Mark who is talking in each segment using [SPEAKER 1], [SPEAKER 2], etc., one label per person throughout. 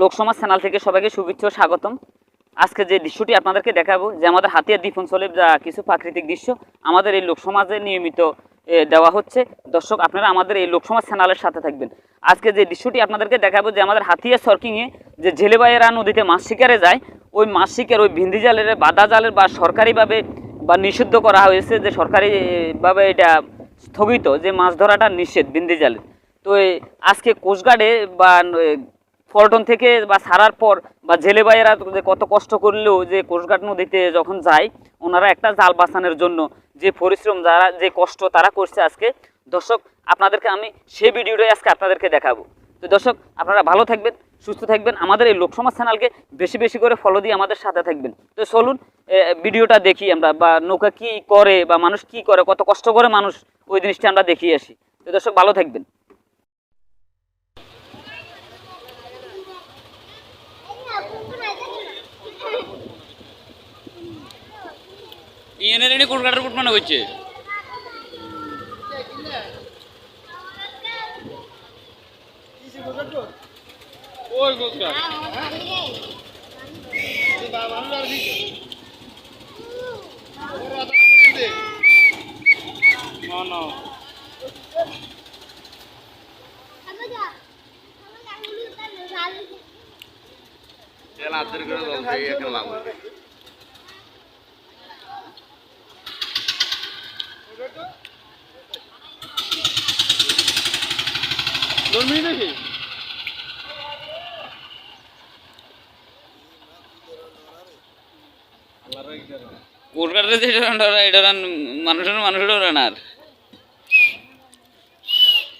[SPEAKER 1] লোকসমাজ channel থেকে সবাইকে শুভেচ্ছা স্বাগতম। আজকে যে দৃশ্যটি আপনাদেরকে দেখাবো, যে আমাদের হাতিয়ার দ্বীপ অঞ্চলের যা কিছু প্রাকৃতিক দৃশ্য, আমাদের এই লোকসমাজে নিয়মিত দেওয়া হচ্ছে। দর্শক, আপনারা আমাদের এই লোকসমাজ চ্যানেলের সাথে থাকবেন। আজকে যে দৃশ্যটি আপনাদেরকে দেখাবো, যে আমাদের হাতিয়া সর্কিংয়ে যে জেলেবাইয়েরা নদীতে মাছ শিকারে যায়, ওই মাছ শিকার ওই ভিন্দি জালের, বাদা জালের বা সরকারিভাবে বা নিষিদ্ধ করা হয়েছে যে সরকারিভাবে এটা স্থগিত, যে মাছ ধরাটা নিষেধ বিন্দি জালে তো আজকে কোস্টগার্ডে বা পল্টন থেকে বা ছাড়ার পর বা জেলে ভাইয়েরা কত কষ্ট করলেও যে কোস্টগার্ড নদীতে যখন যায়, ওনারা একটা জাল বাঁচানোর জন্য যে পরিশ্রম যারা, যে কষ্ট তারা করছে আজকে। দর্শক, আপনাদেরকে আমি সেই ভিডিওটাই আজকে আপনাদেরকে দেখাবো। তো দর্শক, আপনারা ভালো থাকবেন, সুস্থ থাকবেন। আমাদের এই লোকসমাজ চ্যানেলকে বেশি বেশি করে ফলো দিয়ে আমাদের সাথে থাকবেন। তো চলুন ভিডিওটা দেখি আমরা, বা নৌকা কি করে, বা মানুষ কি করে, কত কষ্ট করে মানুষ ওই জিনিসটা আমরা দেখিয়ে আসি। তো দর্শক, ভালো থাকবেন। এনে কোলকাতার কোট মানে হচ্ছে।
[SPEAKER 2] ওই গোসকা না না। এলা আদর
[SPEAKER 1] কোলকাতাতে যেটা রান্না হয়, এটা মানুষের মানুষের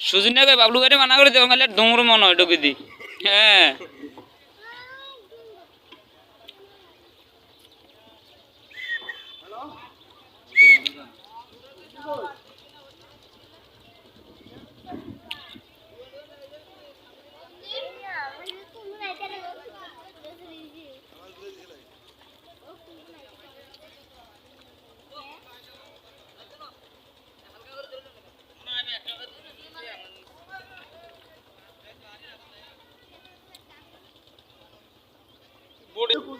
[SPEAKER 1] সুজিন না বাবলু গাড়ি মানা করে দেবো খালি ডুমুর মনে হয় ঢুকে দি। হ্যাঁ।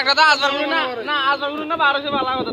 [SPEAKER 2] একটা তো আসবার না না আসবার না বারোশো ভালো কথা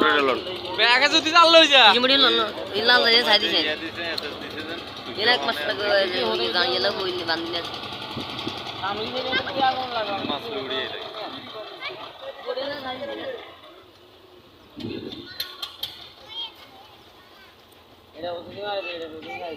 [SPEAKER 2] মোটর লন ব্যাগ যদি লাল লই যা। জিমড়ি লন লাল লই সাই দিছে এলা
[SPEAKER 1] এক মাস লাগে
[SPEAKER 2] গাড়ি এলা হইনি বান্ধি না আমি
[SPEAKER 3] কি আগুন লাগা মাছ উড়িয়ে দেয় ওরে
[SPEAKER 2] না সাই এটা ওদিকে আর
[SPEAKER 3] এটা ওদিকে সাই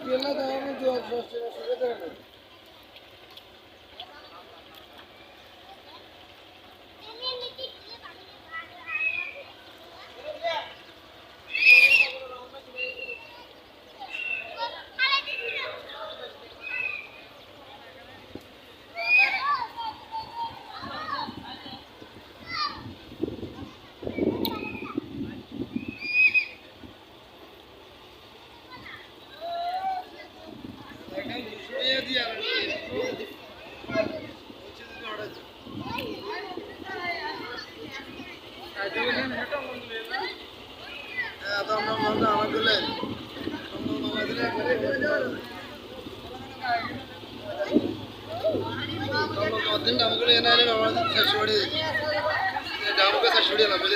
[SPEAKER 3] কেলা দেওয়া আমি দু হাজার মাস লাগে যে দাঁড়িয়ে লাগো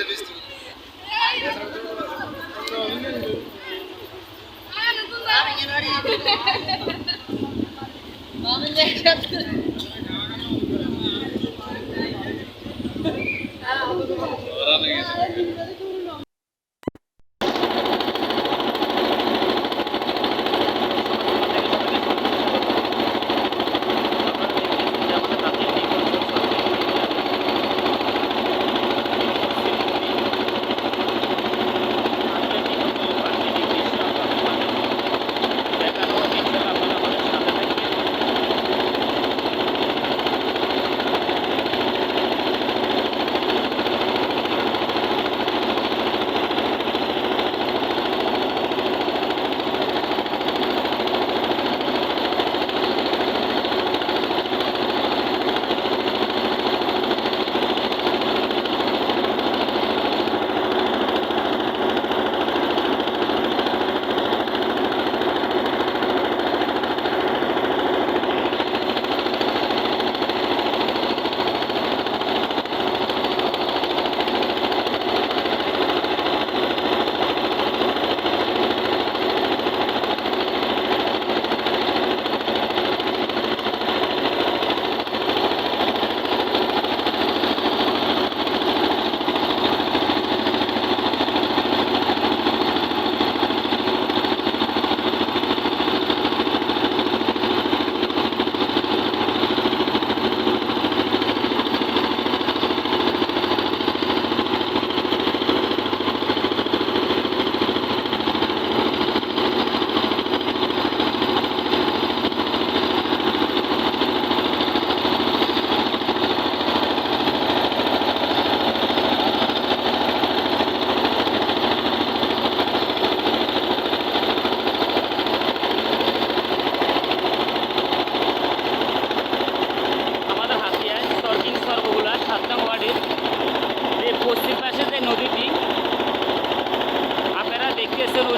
[SPEAKER 3] ইল্লি বান্ধি না
[SPEAKER 1] আমাদের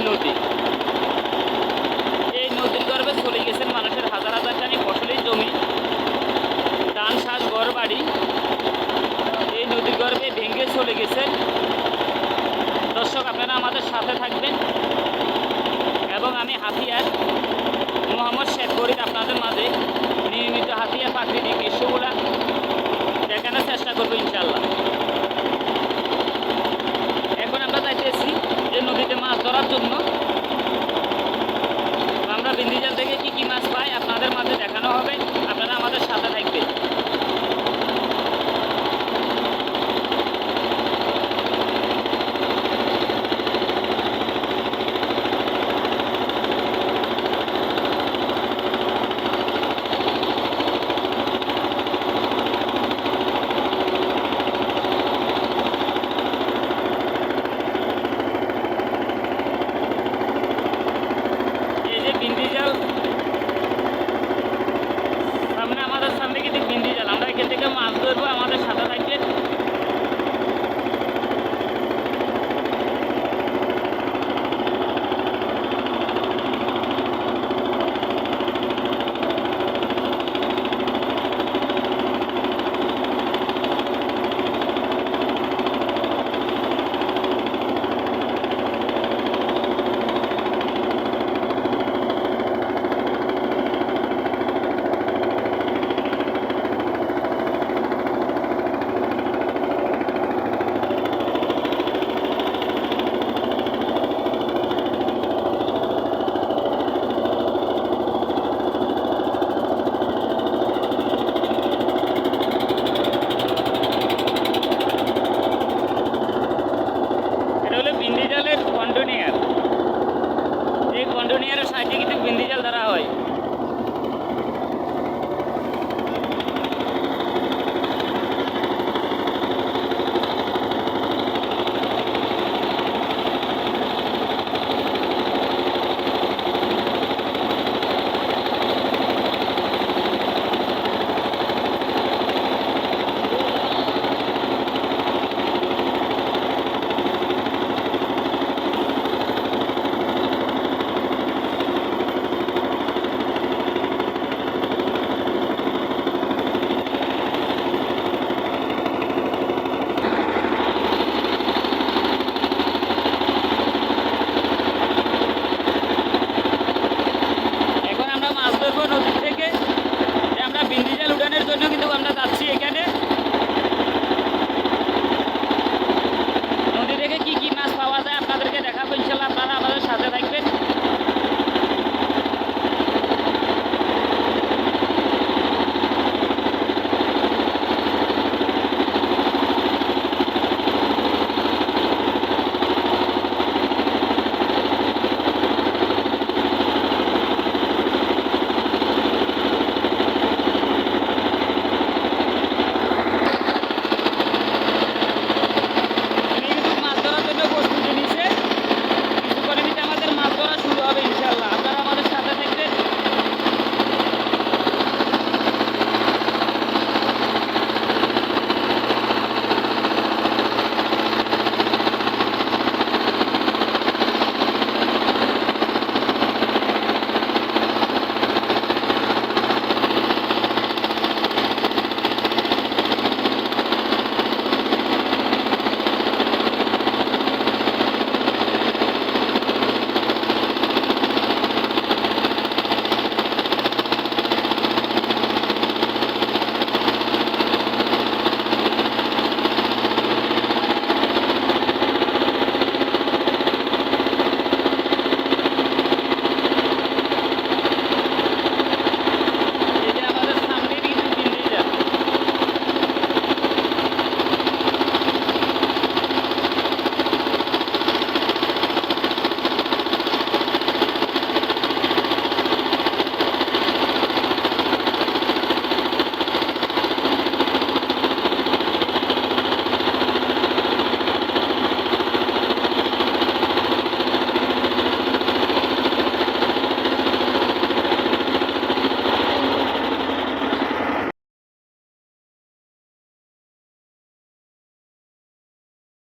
[SPEAKER 1] নদী। এই নদীর গর্ভে চলে গেছেন মানুষের হাজার হাজার টানি ফসলের জমি, ধান শাক ঘর, বাড়ি। এই নদীর গর্ভে ভেঙে চলে গেছে দর্শক, আপনারা আমাদের সাথে থাকবেন এবং আমি হাতিয়ার মোহাম্মদ শেখ ফরিদ আপনাদের মাঝে নিয়মিত হাতিয়ার প্রাকৃতিক দৃশ্যগুলা দেখানোর চেষ্টা করব ইনশাল্লাহ